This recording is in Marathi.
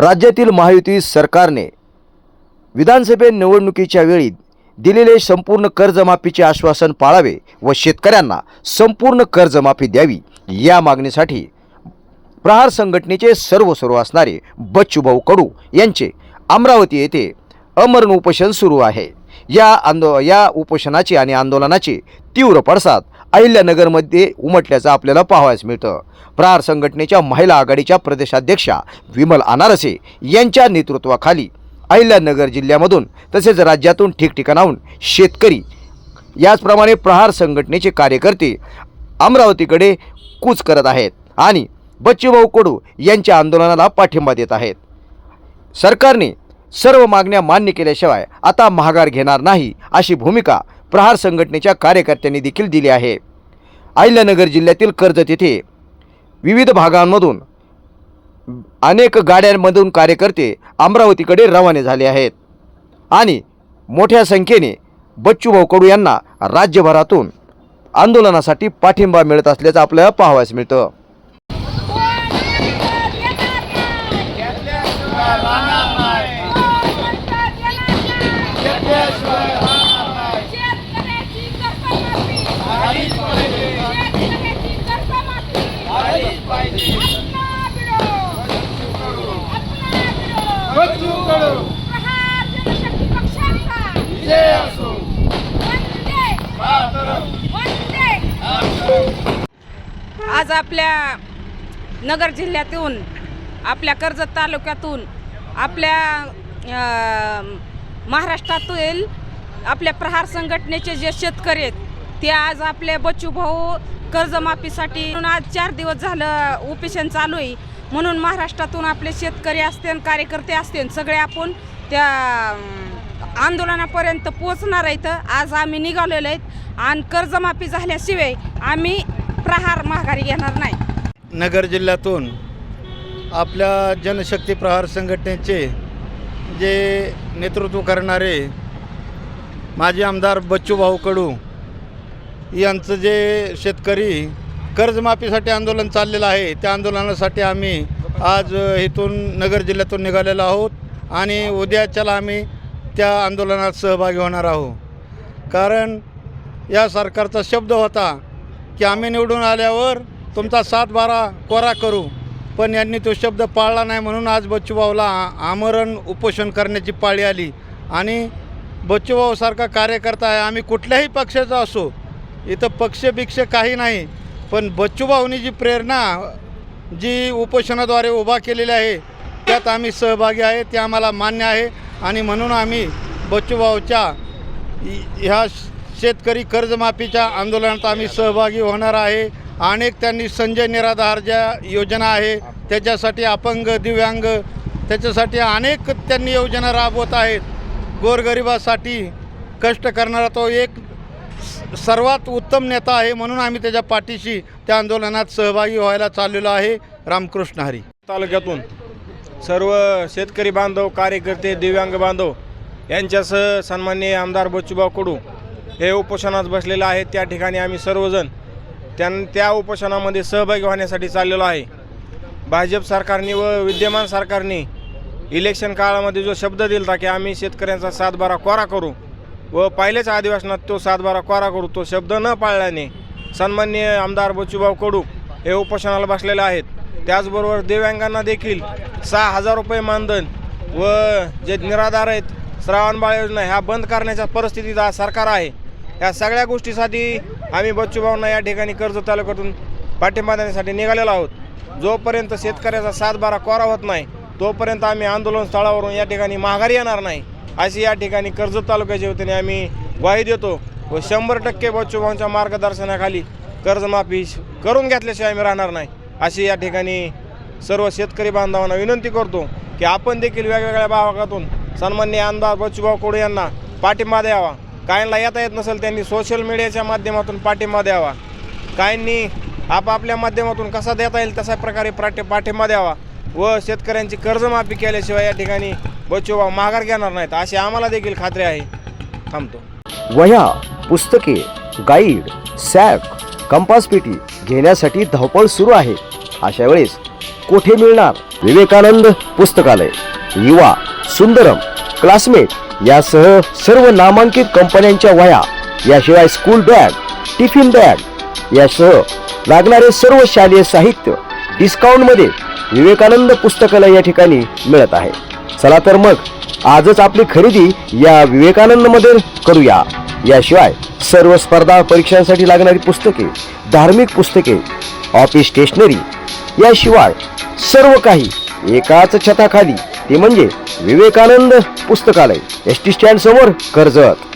राज्यातील महायुती सरकारने विधानसभे निवडणुकीच्या वेळी दिलेले संपूर्ण कर्जमाफीचे आश्वासन पाळावे व शेतकऱ्यांना संपूर्ण कर्जमाफी द्यावी या मागणीसाठी प्रहार संघटनेचे सर्व सर्व असणारे बच्चूभाऊ कडू यांचे अमरावती येथे अमरण उपोषण सुरू आहे. या आंदो या उपोषणाचे आणि आंदोलनाचे तीव्र पडसाद अहिल्यानगरमध्ये उमटल्याचं आपल्याला पाहावयास मिळतं. प्रहार संघटनेच्या महिला आघाडीच्या प्रदेशाध्यक्षा विमल अनारसे यांच्या नेतृत्वाखाली अहिल्यानगर जिल्ह्यामधून तसेच राज्यातून ठिकठिकाणाहून शेतकरी याचप्रमाणे प्रहार संघटनेचे कार्यकर्ते अमरावतीकडे कूच करत आहेत आणि बच्चूभाऊ कडू यांच्या आंदोलनाला पाठिंबा देत आहेत. सरकारने सर्व मागण्या मान्य केल्याशिवाय आता महागार घेणार नाही अशी भूमिका प्रहार संघटनेच्या कार्यकर्त्यांनी देखील दिली आहे. अहिल्यानगर जिल्ह्यातील कर्जत येथे विविध भागांमधून अनेक गाड्यांमधून कार्यकर्ते अमरावतीकडे रवाने झाले आहेत. आणि मोठ्या संख्येने बच्चूभाऊ कडू यांना राज्यभरातून आंदोलनासाठी पाठिंबा मिळत असल्याचं आपल्याला पाहावयास मिळतं. आज आपल्या नगर जिल्ह्यातून आपल्या कर्जत तालुक्यातून आपल्या महाराष्ट्रातील आपल्या प्रहार संघटनेचे जे शेतकरी आहेत ते आज आपले बच्चू भाऊ कर्जमाफीसाठी म्हणून आज चार दिवस झालं उपेशन चालू आहे. म्हणून महाराष्ट्रातून आपले शेतकरी असतील कार्यकर्ते असतील सगळे आपण त्या आंदोलनापर्यंत पोचणार आहेत. आज आम्ही निघालेलो आहेत आणि कर्जमाफी झाल्याशिवाय आम्ही प्रहार माघारी घेणार नाही. नगर जिल्ह्यातून आपल्या जनशक्ती प्रहार संघटनेचे जे नेतृत्व करणारे माजी आमदार बच्चूभाऊ कडू यांचं जे शेतकरी कर्जमाफीसाठी आंदोलन चाललेलं आहे त्या आंदोलनासाठी आम्ही आज इथून नगर जिल्ह्यातून निघालेलो आहोत आणि उद्याच्याला आम्ही त्या आंदोलनात सहभागी होणार आहोत. कारण या सरकारचा शब्द होता की आम्ही निवडून आल्यावर तुमचा सात बारा कोरा करू. पण यांनी तो शब्द पाळला नाही म्हणून आज बच्चूभाऊला आमरण उपोषण करण्याची पाळी आली. आणि बच्चूभाऊसारखा कार्यकर्ता आहे. आम्ही कुठल्याही पक्षाचा असो इथं पक्षबिक्ष काही नाही. पण बच्चूभाऊनी जी प्रेरणा जी उपोषणाद्वारे उभा केलेली आहे त्यात आम्ही सहभागी आहे ते आम्हाला मान्य आहे. आणि म्हणून आम्ही बच्चूभाऊच्या ह्या शेतकरी कर्जमाफीच्या आंदोलनात आम्ही सहभागी होणार आहे. अनेक त्यांनी संजय निराधार ज्या योजना आहे त्याच्यासाठी अपंग दिव्यांग त्याच्यासाठी अनेक त्यांनी योजना राबवत आहेत. गोरगरिबासाठी कष्ट करणारा तो एक सर्वात उत्तम नेता आहे म्हणून आम्ही त्याच्या पाठीशी त्या आंदोलनात सहभागी व्हायला चाललेलो आहे. रामकृष्ण हरी. तालुक्यातून सर्व शेतकरी बांधव कार्यकर्ते दिव्यांग बांधव यांच्यासह सन्माननीय आमदार बच्चूभाऊ कडू हे उपोषणात बसलेलं आहे त्या ठिकाणी आम्ही सर्वजण त्यां त्या उपोषणामध्ये सहभागी होण्यासाठी चाललेलो आहे. भाजप सरकारने व विद्यमान सरकारने इलेक्शन काळामध्ये जो शब्द दिला की आम्ही शेतकऱ्यांचा सातबारा कोरा करू व पहिल्याच अधिवेशनात तो सातबारा कोरा करू तो शब्द न पाळल्याने सन्माननीय आमदार बच्चूभाऊ कडू हे उपोषणाला बसलेले आहेत. त्याचबरोबर दिव्यांगांना देखील सहा हजार रुपये मानधन व जे निराधार आहेत श्रावणबाळ योजना ह्या बंद करण्याच्या परिस्थितीत आज सरकार आहे. या सगळ्या गोष्टीसाठी आम्ही बच्चूभाऊंना या ठिकाणी कर्ज तालुक्यातून पाठिंबा देण्यासाठी निघालेलो आहोत. जोपर्यंत शेतकऱ्याचा सातबारा कोरा होत नाही तोपर्यंत आम्ही आंदोलन स्थळावरून या ठिकाणी माघारी येणार नाही. अशी या ठिकाणी कर्जत तालुक्याच्या वतीने आम्ही ग्वाही देतो व शंभर टक्के बच्चूभाऊंच्या मार्गदर्शनाखाली कर्जमाफी करून घेतल्याशिवाय आम्ही राहणार नाही. अशी या ठिकाणी सर्व शेतकरी बांधवांना विनंती करतो की आपण देखील वेगवेगळ्या भागातून सन्मान्य आमदार बच्चूभाऊ कोडे यांना पाठिंबा द्यावा. काहींना येता येत नसेल त्यांनी सोशल मीडियाच्या माध्यमातून पाठिंबा द्यावा. काहींनी आपापल्या माध्यमातून कसा देता येईल तशा प्रकारे पाठी पाठिंबा द्यावा व शेतकऱ्यांची कर्जमाफी केल्याशिवाय या ठिकाणी बच्चूभाऊ माघार घेणार नाहीत अशी आम्हाला देखील खात्री आहे. थांबतो. वह्या पुस्तके गाईड सॅक कंपास पेटी घेण्यासाठी धावपळ सुरू आहे. अशा वेळेस कोठे मिळणार विवेकानंद पुस्तकालय? युवा सुंदरम. क्लासमेट यासह सर्व नामांकित कंपन्यांच्या वह्या याशिवाय स्कूल बॅग टिफिन बॅग यासह लागणारे सर्व शालेय साहित्य डिस्काउंटमध्ये विवेकानंद पुस्तकालय या ठिकाणी मिळत आहे. चला तर मग आजच आपली खरेदी या विवेकानंदमध्ये करूया. याशिवाय सर्व स्पर्धा परीक्षांसाठी लागणारी पुस्तके धार्मिक पुस्तके ऑफिस स्टेशनरी याशिवाय सर्व काही एकाच छताखाली. ते म्हणजे विवेकानंद पुस्तकालय. एस टी स्टँड समोर कर्जत.